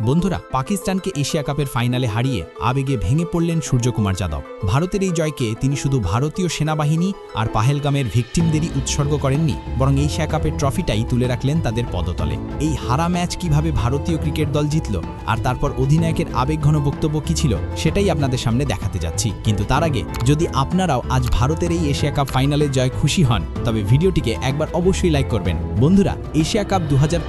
বন্ধুরা, পাকিস্তানকে এশিয়া কাপের ফাইনালে হারিয়ে আবেগে ভেঙে পড়লেন সূর্যকুমার যাদব। ভারতের এই জয়কে তিনি শুধু ভারতীয় সেনাবাহিনী আর পাহেলগামের ভিকটিমদেরই উৎসর্গ করেননি, বরং এশিয়া কাপের ট্রফিটাই তুলে রাখলেন তাদের পদতলে। এই হারা ম্যাচ কীভাবে ভারতীয় ক্রিকেট দল জিতল আর তারপর অধিনায়কের আবেগঘন বক্তব্য কী ছিল, সেটাই আপনাদের সামনে দেখাতে যাচ্ছি। কিন্তু তার আগে, যদি আপনারাও আজ ভারতের এই এশিয়া কাপ ফাইনালের জয় খুশি হন, তবে ভিডিওটিকে একবার অবশ্যই লাইক করবেন। বন্ধুরা, এশিয়া কাপ দু হাজার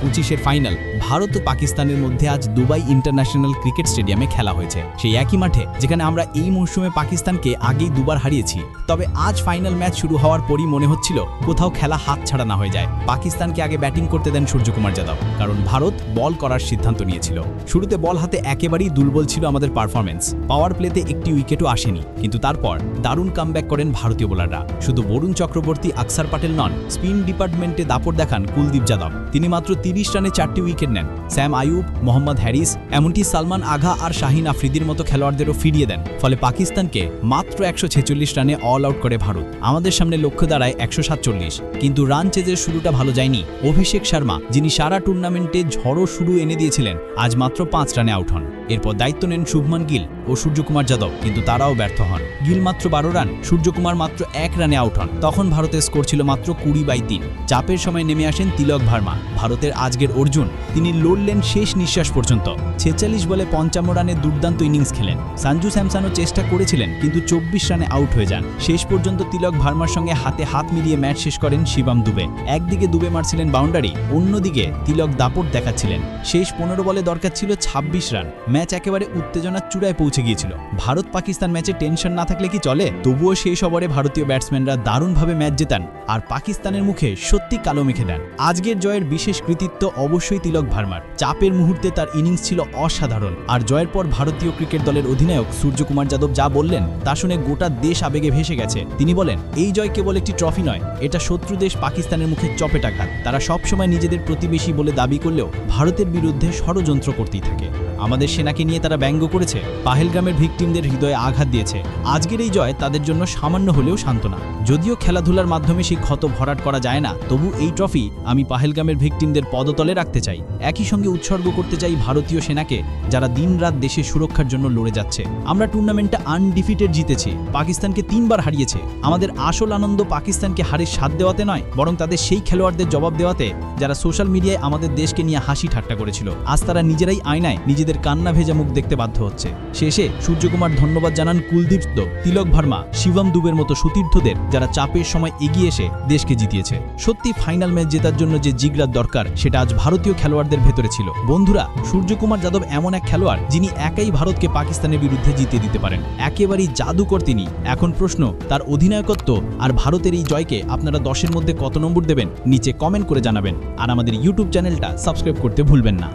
ফাইনাল ভারত ও পাকিস্তানের মধ্যে আজ দুবাই ইন্টারন্যাশনাল ক্রিকেট স্টেডিয়ামে খেলা হয়েছে। সেই একই মাঠে, যেখানে আমরা এই মৌসুমে পাকিস্তানকে আগেই দুবার হারিয়েছি। তবে আজ ফাইনাল ম্যাচ শুরু হওয়ার পরই মনে হচ্ছিল, কোথাও খেলা হাত ছাড়া না হয়ে যায়। পাকিস্তানকে আগে ব্যাটিং করতে দেন সূর্যকুমার যাদব, কারণ ভারত বল করার সিদ্ধান্ত নিয়েছিল। শুরুতে বল হাতে একেবারেই দুর্বল ছিল আমাদের পারফরমেন্স পাওয়ার প্লেতে একটি উইকেটও আসেনি, কিন্তু তারপর দারুণ কামব্যাক করেন ভারতীয় বোলাররা। শুধু বরুণ চক্রবর্তী, আকসার পাটেল নন, স্পিন ডিপার্টমেন্টে দাপট দেখান কুলদীপ যাদব। তিনি মাত্র তিরিশ রানে চারটি উইকেট নেন। স্যাম আয়ুব মোহাম্মদ হ্যারিস এমনকি সালমান আঘা আর শাহিন আফ্রিদির মতো খেলোয়াড়দেরও ফিরিয়ে দেন, ফলে পাকিস্তানকে মাত্র একশো ছেচল্লিশ রানে অল আউট করে ভারত। আমাদের সামনে লক্ষ্য দাঁড়ায় একশো সাতচল্লিশ, কিন্তু রান চেজের শুরুটা ভালো যায়নি। অভিষেক শর্মা, যিনি সারা টুর্নামেন্টে ঝড়ো শুরু এনে দিয়েছিলেন, আজ মাত্র পাঁচ রানে আউট হন। এরপর দায়িত্ব নেন শুভমান গিল ও সূর্যকুমার যাদব, কিন্তু তারাও ব্যর্থ হন। গিল মাত্র বারো রান, সূর্যকুমার মাত্র এক রানে আউট হন। তখন ভারতের স্কোর ছিল মাত্র কুড়ি বাই তিন। চাপের সময় নেমে আসেন তিলক ভার্মা। ভারতের আজকের অর্জুন, তিনি লড়লেন শেষ নিঃশ্বাস পর্যন্ত। ছেচল্লিশ বলে পঞ্চান্ন রানে দুর্দান্ত ইনিংস খেলেন। সঞ্জু স্যামসানও চেষ্টা করেছিলেন, কিন্তু চব্বিশ রানে আউট হয়ে যান। শেষ পর্যন্ত তিলক ভার্মার সঙ্গে হাতে হাত মিলিয়ে ম্যাচ শেষ করেন শিবাম দুবে। একদিকে দুবে মারছিলেন বাউন্ডারি, অন্যদিকে তিলক দাপট দেখাচ্ছিলেন। শেষ পনেরো বলে দরকার ছিল ২৬ রান। ম্যাচ একেবারে উত্তেজনার চূড়ায় পৌঁছে গিয়েছিল। ভারত পাকিস্তান ম্যাচে টেনশন না থাকলে কি চলে? তবুও শেষ ওভারে ভারতীয় ব্যাটসম্যানরা দারুণভাবে ম্যাচ জেতান আর পাকিস্তানের মুখে সত্যি কালো মেখে দেন। আজকের জয়ের বিশেষ কৃতিত্ব অবশ্যই তিলক ভার্মার। চাপের মুহূর্তে তার ইনিংস ছিল অসাধারণ। আর জয়ের পর ভারতীয় ক্রিকেট দলের অধিনায়ক সূর্যকুমার যাদব যা বললেন, তা শুনে গোটা দেশ আবেগে ভেসে গেছে। তিনি বলেন, এই জয় কেবল একটি ট্রফি নয়, এটা শত্রু দেশ পাকিস্তানের মুখে চপেটাঘাত তারা সবসময় নিজেদের প্রতিবেশী বলে দাবি করলেও ভারতের বিরুদ্ধে ষড়যন্ত্র করতেই থাকে। আমাদের সেনাকে নিয়ে তারা ব্যঙ্গ করেছে, পাহেলগ্রামের ভিকটিমদের হৃদয়ে আঘাত দিয়েছে। আজকের এই জয় তাদের জন্য সামান্য হলেও সান্ত্বনা। যদিও খেলাধুলার মাধ্যমে সেই ক্ষত ভরাট করা যায় না, তবু এই ট্রফি আমি পাহেলগ্রামের ভিকটিমদের পদতলে রাখতে চাই। একই সঙ্গে উৎসর্গ করতে চাই ভারতীয় সেনাকে যারা দিনরাত দেশের সুরক্ষার জন্য লড়ে যাচ্ছে। আমরা টুর্নামেন্টটা আনডিফিটেড জিতেছি। পাকিস্তানকে তিনবার হারিয়েছে। আমাদের আসল আনন্দ পাকিস্তানকে হারের স্বাদ দেওয়াতে নয় বরং তাদের সেই খেলোয়াড়দের জবাব দেওয়াতে যারা সোশ্যাল মিডিয়ায় আমাদের দেশকে নিয়ে হাসি ঠাট্টা করেছিল। আজ তারা নিজেরাই আয়নায় নিজেদের কান্না ভেজা মুখ দেখতে বাধ্য হচ্ছে। শেষে সূর্যকুমার ধন্যবাদ জানান কুলদীপ দো, তিলক ভার্মা শিবম দুবের মতো সতীর্থদের যারা চাপের সময় এগিয়ে এসে দেশকে জিতিয়েছে। সত্যি ফাইনাল ম্যাচ জেতার জন্য যে জিগরার দরকার সেটা আজ ভারতীয় খেলোয়াড়দের ভেতরে ছিল। বন্ধুরা সূর্যকুমার যাদব এমন এক খেলোয়াড় যিনি একাই ভারতকে পাকিস্তানের বিরুদ্ধে জিতিয়ে দিতে পারেন। একেবারেই জাদুকর তিনি। এখন প্রশ্ন, তার অধিনায়কত্ব আর ভারতের এই জয়কে আপনারা দশের মধ্যে কত নম্বর দেবেন? নিচে কমেন্ট করে জানাবেন। আর আমাদের ইউটিউব চ্যানেলটা সাবস্ক্রাইব করতে ভুলবেন না।